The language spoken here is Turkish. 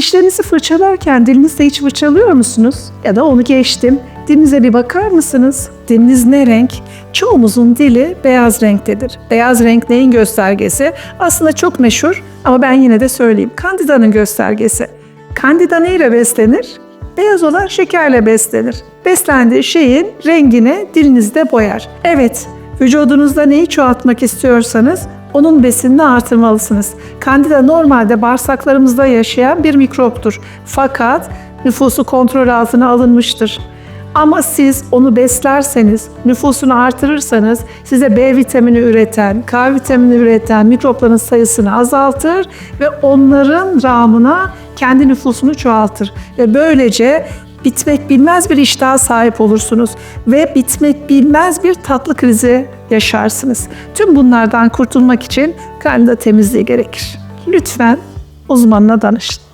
Dişlerinizi fırçalarken dilinizle hiç fırçalıyor musunuz? Ya da onu geçtim. Dilinize bir bakar mısınız? Diliniz ne renk? Çoğumuzun dili beyaz renktedir. Beyaz renk neyin göstergesi? Aslında çok meşhur ama ben yine de söyleyeyim. Kandida'nın göstergesi. Kandida neyle beslenir? Beyaz olan şekerle beslenir. Beslendiği şeyin rengini dilinizde boyar. Evet, vücudunuzda neyi çoğaltmak istiyorsanız onun besinini artırmalısınız. Kandida normalde bağırsaklarımızda yaşayan bir mikroptur. Fakat nüfusu kontrol altına alınmıştır. Ama siz onu beslerseniz, nüfusunu artırırsanız size B vitamini üreten, K vitamini üreten mikropların sayısını azaltır ve onların rağmına kendi nüfusunu çoğaltır. Ve böylece bitmek bilmez bir iştaha sahip olursunuz ve bitmek bilmez bir tatlı krizi yaşarsınız. Tüm bunlardan kurtulmak için kandida temizliği gerekir. Lütfen uzmanına danışın.